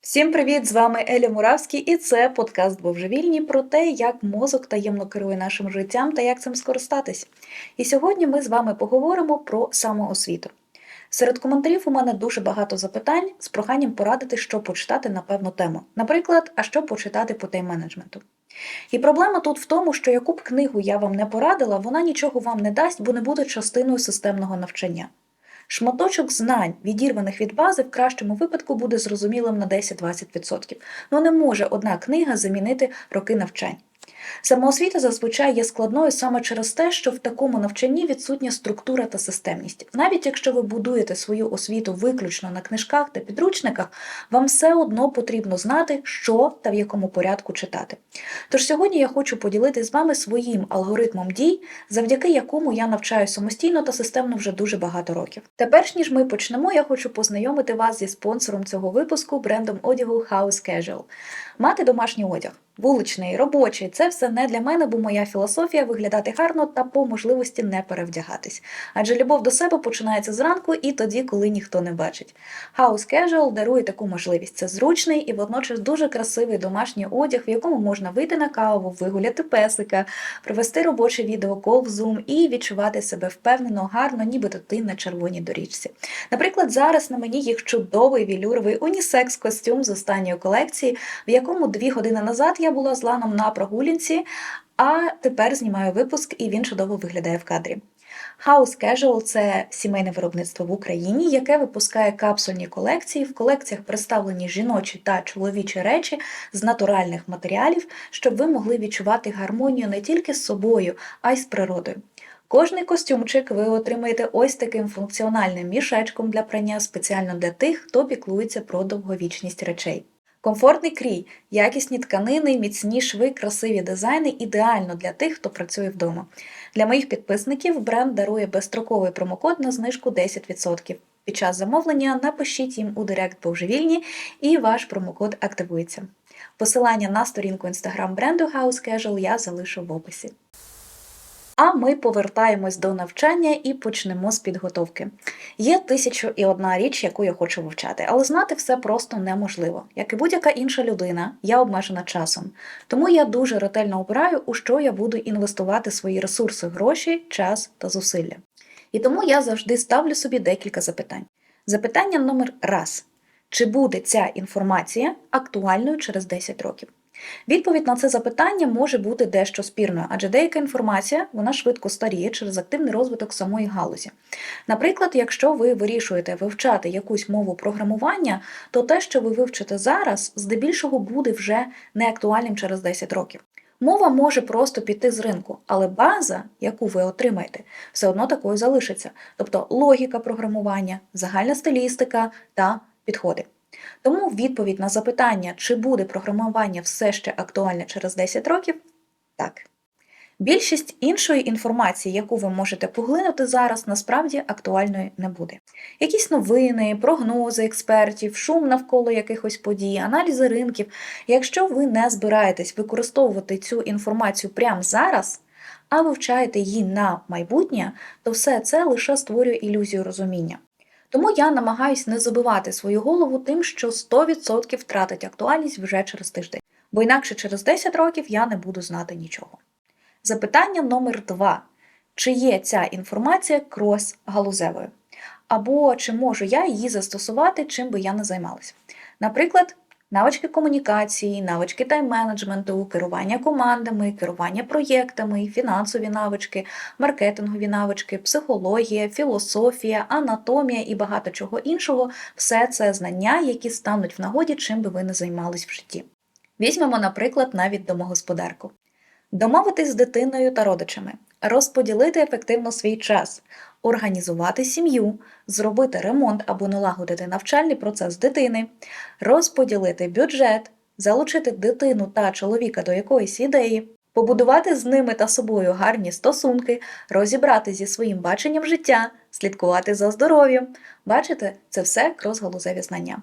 Всім привіт! З вами Еля Муравський, і це подкаст Божевільні про те, як мозок таємно керує нашим життям та як цим скористатись. І сьогодні ми з вами поговоримо про самоосвіту. Серед коментарів у мене дуже багато запитань з проханням порадити, що почитати на певну тему. Наприклад, а що почитати по тайм-менеджменту. І проблема тут в тому, що яку б книгу я вам не порадила, вона нічого вам не дасть, бо не буде частиною системного навчання. Шматочок знань, відірваних від бази, в кращому випадку буде зрозумілим на 10-20%. Ну не може одна книга замінити роки навчань. Самоосвіта зазвичай є складною саме через те, що в такому навчанні відсутня структура та системність. Навіть якщо ви будуєте свою освіту виключно на книжках та підручниках, вам все одно потрібно знати, що та в якому порядку читати. Тож сьогодні я хочу поділитися з вами своїм алгоритмом дій, завдяки якому я навчаю самостійно та системно вже дуже багато років. Та перш ніж ми почнемо, я хочу познайомити вас зі спонсором цього випуску брендом одягу House Casual. Мати домашній одяг. Вуличний, робочий це все не для мене, бо моя філософія виглядати гарно та по можливості не перевдягатись. Адже любов до себе починається зранку і тоді, коли ніхто не бачить. House Casual дарує таку можливість. Це зручний і водночас дуже красивий домашній одяг, в якому можна вийти на каву, вигуляти песика, провести робочий відеокол в Zoom і відчувати себе впевнено, гарно, ніби ти на червоній доріжці. Наприклад, зараз на мені їх чудовий вілюровий унісекс костюм з останньої колекції, в якому дві години назад я була з ланом на прогулянці, а тепер знімаю випуск і він чудово виглядає в кадрі. House Casual – це сімейне виробництво в Україні, яке випускає капсульні колекції. В колекціях представлені жіночі та чоловічі речі з натуральних матеріалів, щоб ви могли відчувати гармонію не тільки з собою, а й з природою. Кожний костюмчик ви отримаєте ось таким функціональним мішечком для прання спеціально для тих, хто піклується про довговічність речей. Комфортний крій, якісні тканини, міцні шви, красиві дизайни ідеально для тих, хто працює вдома. Для моїх підписників бренд дарує безстроковий промокод на знижку 10%. Під час замовлення напишіть їм у Директ Божевільні і ваш промокод активується. Посилання на сторінку інстаграм бренду House Casual я залишу в описі. А ми повертаємось до навчання і почнемо з підготовки. Є тисячу і одна річ, яку я хочу вивчати, але знати все просто неможливо. Як і будь-яка інша людина, я обмежена часом. Тому я дуже ретельно обираю, у що я буду інвестувати свої ресурси, гроші, час та зусилля. І тому я завжди ставлю собі декілька запитань. Запитання номер раз: чи буде ця інформація актуальною через 10 років? Відповідь на це запитання може бути дещо спірною, адже деяка інформація вона швидко старіє через активний розвиток самої галузі. Наприклад, якщо ви вирішуєте вивчати якусь мову програмування, то те, що ви вивчите зараз, здебільшого буде вже не актуальним через 10 років. Мова може просто піти з ринку, але база, яку ви отримаєте, все одно такою залишиться, тобто логіка програмування, загальна стилістика та підходи. Тому відповідь на запитання, чи буде програмування все ще актуальне через 10 років так. Більшість іншої інформації, яку ви можете поглинути зараз, насправді актуальною не буде. Якісь новини, прогнози експертів, шум навколо якихось подій, аналізи ринків. Якщо ви не збираєтесь використовувати цю інформацію прямо зараз, а вивчаєте її на майбутнє, то все це лише створює ілюзію розуміння. Тому я намагаюсь не забивати свою голову тим, що 100% втратить актуальність вже через тиждень, бо інакше через 10 років я не буду знати нічого. Запитання номер 2. Чи є ця інформація крос-галузевою? Або чи можу я її застосувати, чим би я не займалася? Наприклад, навички комунікації, навички тайм-менеджменту, керування командами, керування проєктами, фінансові навички, маркетингові навички, психологія, філософія, анатомія і багато чого іншого все це знання, які стануть в нагоді, чим би ви не займались в житті. Візьмемо, наприклад, навіть домогосподарку. Домовитись з дитиною та родичами, розподілити ефективно свій час, організувати сім'ю, зробити ремонт або налагодити навчальний процес дитини, розподілити бюджет, залучити дитину та чоловіка до якоїсь ідеї, побудувати з ними та собою гарні стосунки, розібрати зі своїм баченням життя, слідкувати за здоров'ям. Бачите, це все кросгалузеві знання.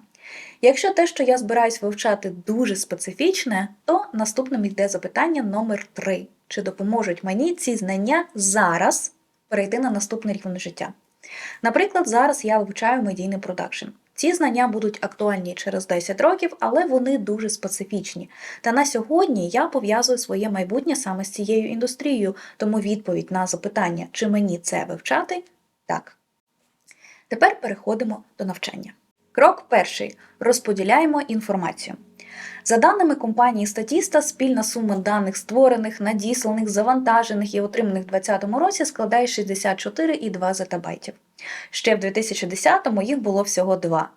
Якщо те, що я збираюсь вивчати, дуже специфічне, то наступним йде запитання номер 3. Чи допоможуть мені ці знання зараз перейти на наступний рівень життя? Наприклад, зараз я вивчаю медійний продакшн. Ці знання будуть актуальні через 10 років, але вони дуже специфічні. Та на сьогодні я пов'язую своє майбутнє саме з цією індустрією, тому відповідь на запитання, чи мені це вивчати, так. Тепер переходимо до навчання. Крок перший: розподіляємо інформацію. За даними компанії Statista, спільна сума даних створених, надісланих, завантажених і отриманих в 2020 році складає 64,2 зетабайтів. Ще в 2010-му їх було всього 2.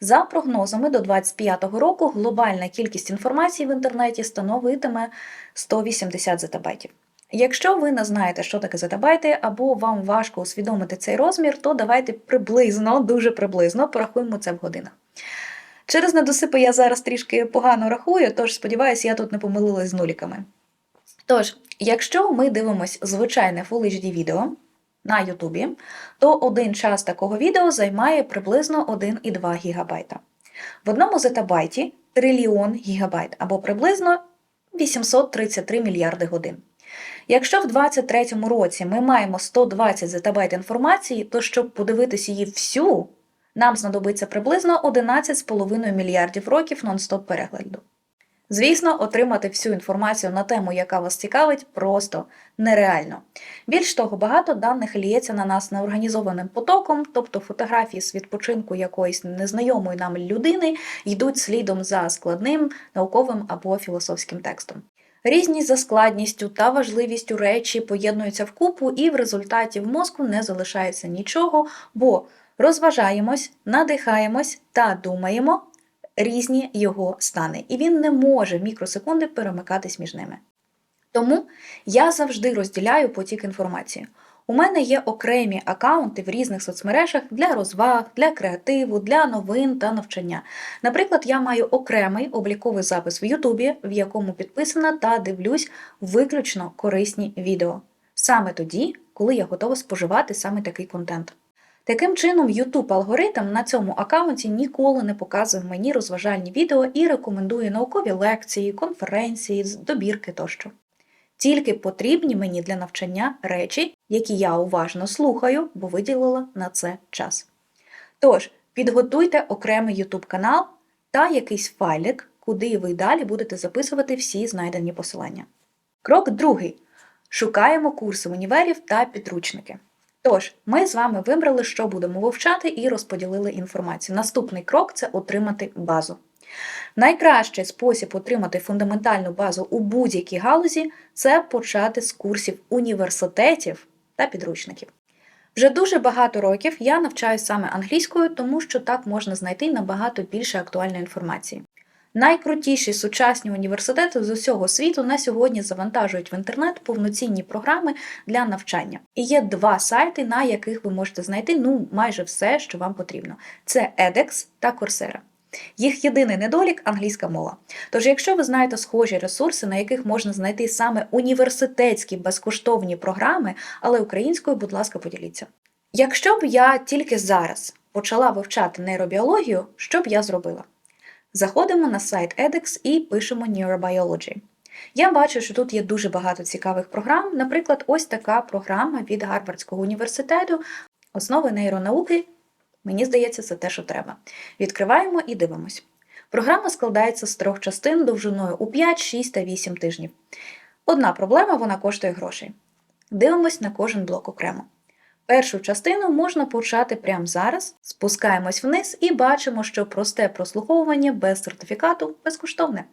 За прогнозами, до 2025 року глобальна кількість інформації в інтернеті становитиме 180 зетабайтів. Якщо ви не знаєте, що таке зетабайти, або вам важко усвідомити цей розмір, то давайте приблизно, дуже приблизно порахуємо це в годинах. Через недосипи я зараз трішки погано рахую, тож сподіваюся, я тут не помилилась з нуліками. Тож, якщо ми дивимося звичайне Full HD відео на Ютубі, то один час такого відео займає приблизно 1,2 ГБ. В одному зетабайті трильйон гігабайт або приблизно 833 мільярди годин. Якщо в 2023 році ми маємо 120 зетабайт інформації, то щоб подивитися її всю, нам знадобиться приблизно 11,5 мільярдів років нон-стоп перегляду. Звісно, отримати всю інформацію на тему, яка вас цікавить, просто нереально. Більш того, багато даних ліється на нас неорганізованим потоком, тобто фотографії з відпочинку якоїсь незнайомої нам людини йдуть слідом за складним науковим або філософським текстом. Різні за складністю та важливістю речі поєднуються в купу, і в результаті в мозку не залишається нічого, бо розважаємось, надихаємось та думаємо різні його стани, і він не може в мікросекунди перемикатись між ними. Тому я завжди розділяю потік інформації. У мене є окремі акаунти в різних соцмережах для розваг, для креативу, для новин та навчання. Наприклад, я маю окремий обліковий запис в Ютубі, в якому підписана та дивлюсь виключно корисні відео. Саме тоді, коли я готова споживати саме такий контент. Таким чином, YouTube алгоритм на цьому аккаунті ніколи не показує мені розважальні відео і рекомендує наукові лекції, конференції, добірки тощо. Тільки потрібні мені для навчання речі, які я уважно слухаю, бо виділила на це час. Тож, підготуйте окремий YouTube канал та якийсь файлик, куди ви далі будете записувати всі знайдені посилання. Крок другий. Шукаємо курси універів та підручники. Тож, ми з вами вибрали, що будемо вивчати, і розподілили інформацію. Наступний крок це отримати базу. Найкращий спосіб отримати фундаментальну базу у будь-якій галузі це почати з курсів університетів та підручників. Вже дуже багато років я навчаюся саме англійською, тому що так можна знайти набагато більше актуальної інформації. Найкрутіші сучасні університети з усього світу на сьогодні завантажують в інтернет повноцінні програми для навчання. І є два сайти, на яких ви можете знайти ну майже все, що вам потрібно: це edX та Coursera. Їх єдиний недолік англійська мова. Тож, якщо ви знаєте схожі ресурси, на яких можна знайти саме університетські безкоштовні програми, але українською, будь ласка, поділіться. Якщо б я тільки зараз почала вивчати нейробіологію, що б я зробила? Заходимо на сайт edX і пишемо Neurobiology. Я бачу, що тут є дуже багато цікавих програм. Наприклад, ось така програма від Гарвардського університету, основи нейронауки. Мені здається, це те, що треба. Відкриваємо і дивимось. Програма складається з трьох частин довжиною у 5, 6 та 8 тижнів. Одна проблема вона коштує грошей. Дивимось на кожен блок окремо. Першу частину можна почати прямо зараз, спускаємось вниз і бачимо, що просте прослуховування без сертифікату безкоштовне.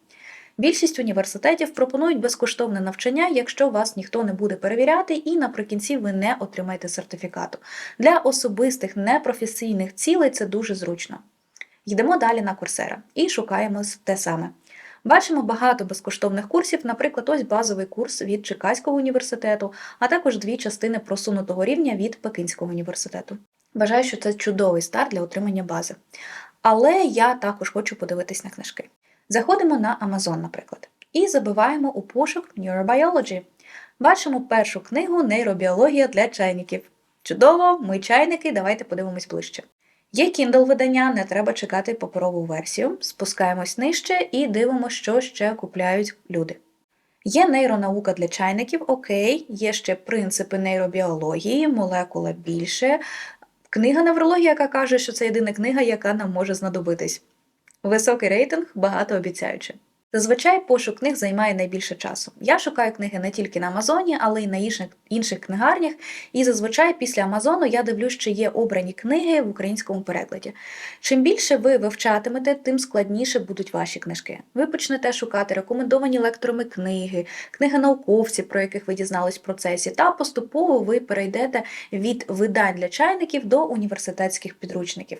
Більшість університетів пропонують безкоштовне навчання, якщо вас ніхто не буде перевіряти, і наприкінці ви не отримаєте сертифікату. Для особистих непрофесійних цілей це дуже зручно. Йдемо далі на курсера і шукаємо те саме. Бачимо багато безкоштовних курсів, наприклад, ось базовий курс від Чикаського університету, а також дві частини просунутого рівня від Пекинського університету. Вважаю, що це чудовий старт для отримання бази. Але я також хочу подивитись на книжки. Заходимо на Amazon, наприклад, і забиваємо у пошук Neurobiology. Бачимо першу книгу Нейробіологія для чайників. Чудово, ми чайники, давайте подивимось ближче. Є Kindle видання, не треба чекати паперову версію. Спускаємось нижче і дивимося, що ще купляють люди. Є нейронаука для чайників, окей, є ще принципи нейробіології, молекула більше, Книга неврологія, яка каже, що це єдина книга, яка нам може знадобитись. Високий рейтинг багатообіцяюче. Зазвичай пошук книг займає найбільше часу. Я шукаю книги не тільки на Амазоні, але й на інших, інших книгарнях. І зазвичай після Амазону я дивлюсь, чи є обрані книги в українському перекладі. Чим більше ви вивчатимете, тим складніше будуть ваші книжки. Ви почнете шукати рекомендовані лекторами книги, книги науковців, про яких ви дізнались в процесі, та поступово ви перейдете від видань для чайників до університетських підручників.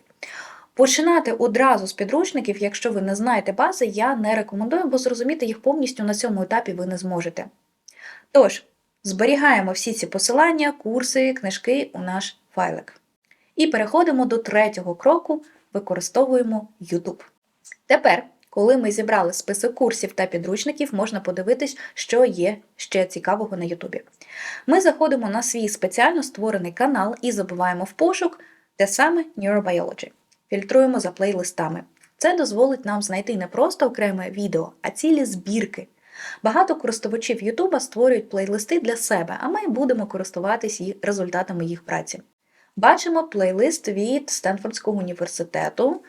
Починати одразу з підручників, якщо ви не знаєте бази, я не рекомендую, бо зрозуміти їх повністю на цьому етапі ви не зможете. Тож, зберігаємо всі ці посилання, курси, книжки у наш файлик. І переходимо до третього кроку, використовуємо YouTube. Тепер, коли ми зібрали список курсів та підручників, можна подивитись, що є ще цікавого на YouTube. Ми заходимо на свій спеціально створений канал і забуваємо в пошук те саме Neurobiology фільтруємо за плейлистами. Це дозволить нам знайти не просто окреме відео, а цілі збірки. Багато користувачів YouTube створюють плейлисти для себе, а ми будемо користуватись результатами їх праці. Бачимо плейлист від Стенфордського університету,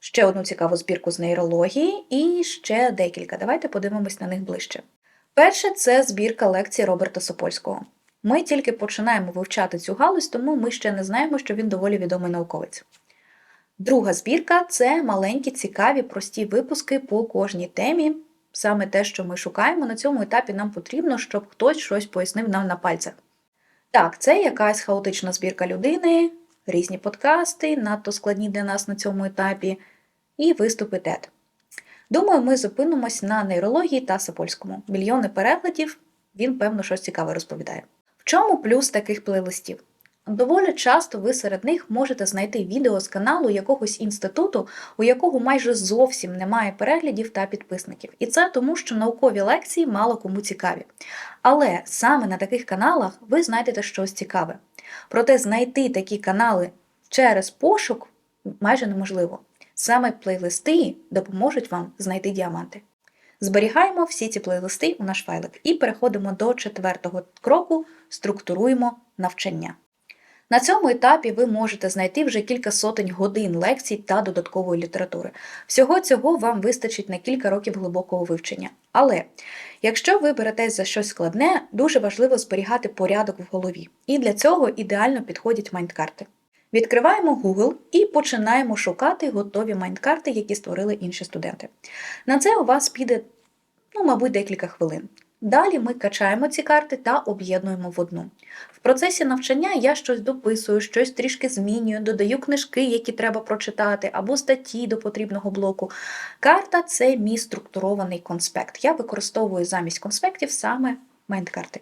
ще одну цікаву збірку з нейрології і ще декілька. Давайте подивимось на них ближче. Перше це збірка лекцій Роберта Сопольського. Ми тільки починаємо вивчати цю галузь, тому ми ще не знаємо, що він доволі відомий науковець. Друга збірка це маленькі, цікаві, прості випуски по кожній темі. Саме те, що ми шукаємо, на цьому етапі нам потрібно, щоб хтось щось пояснив нам на пальцях. Так, це якась хаотична збірка людини, різні подкасти, надто складні для нас на цьому етапі, і виступи TED. Думаю, ми зупинимось на нейрології та Сапольському. Мільйони перекладів, він, певно, щось цікаве розповідає. В чому плюс таких плейлистів? Доволі часто ви серед них можете знайти відео з каналу якогось інституту, у якого майже зовсім немає переглядів та підписників. І це тому, що наукові лекції мало кому цікаві. Але саме на таких каналах ви знайдете щось цікаве. Проте знайти такі канали через пошук майже неможливо. Саме плейлисти допоможуть вам знайти діаманти. Зберігаємо всі ці плейлисти у наш файлик і переходимо до четвертого кроку структуруємо навчання. На цьому етапі ви можете знайти вже кілька сотень годин лекцій та додаткової літератури. Всього цього вам вистачить на кілька років глибокого вивчення. Але якщо ви беретесь за щось складне, дуже важливо зберігати порядок в голові. І для цього ідеально підходять майндкарти. Відкриваємо Google і починаємо шукати готові майндкарти, які створили інші студенти. На це у вас піде, ну, мабуть, декілька хвилин. Далі ми качаємо ці карти та об'єднуємо в одну. В процесі навчання я щось дописую, щось трішки змінюю, додаю книжки, які треба прочитати, або статті до потрібного блоку. Карта це мій структурований конспект. Я використовую замість конспектів саме майндкарти.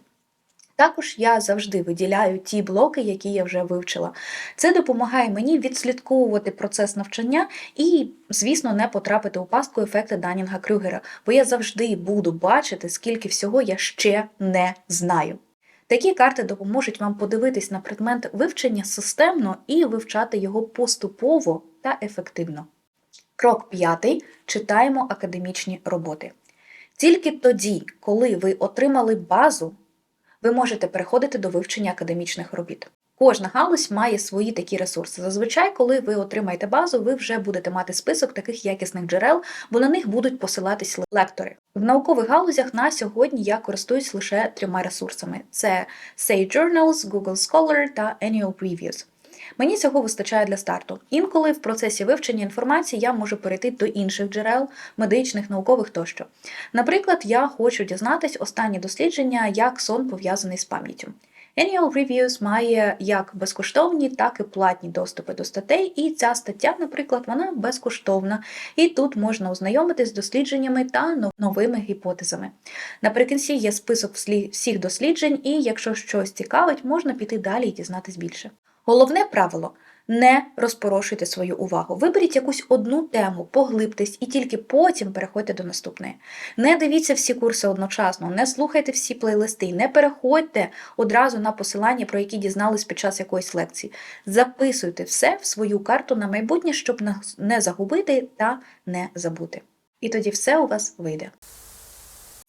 Також я завжди виділяю ті блоки, які я вже вивчила. Це допомагає мені відслідковувати процес навчання і, звісно, не потрапити у пастку ефекту Данінга Крюгера, бо я завжди буду бачити, скільки всього я ще не знаю. Такі карти допоможуть вам подивитись на предмет вивчення системно і вивчати його поступово та ефективно. Крок п'ятий читаємо академічні роботи. Тільки тоді, коли ви отримали базу ви можете переходити до вивчення академічних робіт. Кожна галузь має свої такі ресурси. Зазвичай, коли ви отримаєте базу, ви вже будете мати список таких якісних джерел, бо на них будуть посилатись лектори. В наукових галузях на сьогодні я користуюсь лише трьома ресурсами: це Sage Journals, Google Scholar та Annual Previews. Мені цього вистачає для старту. Інколи в процесі вивчення інформації я можу перейти до інших джерел, медичних, наукових тощо. Наприклад, я хочу дізнатись останні дослідження, як сон пов'язаний з пам'яттю. Annual Reviews має як безкоштовні, так і платні доступи до статей, і ця стаття, наприклад, вона безкоштовна, і тут можна ознайомитись з дослідженнями та новими гіпотезами. Наприкінці є список всіх досліджень, і якщо щось цікавить, можна піти далі і дізнатись більше. Головне правило не розпорошуйте свою увагу. Виберіть якусь одну тему, поглибтесь і тільки потім переходьте до наступної. Не дивіться всі курси одночасно, не слухайте всі плейлисти, не переходьте одразу на посилання, про які дізнались під час якоїсь лекції. Записуйте все в свою карту на майбутнє, щоб не загубити та не забути. І тоді все у вас вийде.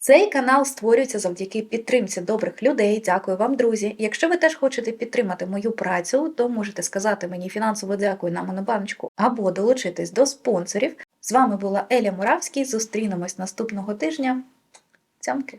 Цей канал створюється завдяки підтримці добрих людей. Дякую вам, друзі. Якщо ви теж хочете підтримати мою працю, то можете сказати мені фінансово дякую на монобаночку або долучитись до спонсорів. З вами була Еля Муравський. Зустрінемось наступного тижня. Цямки!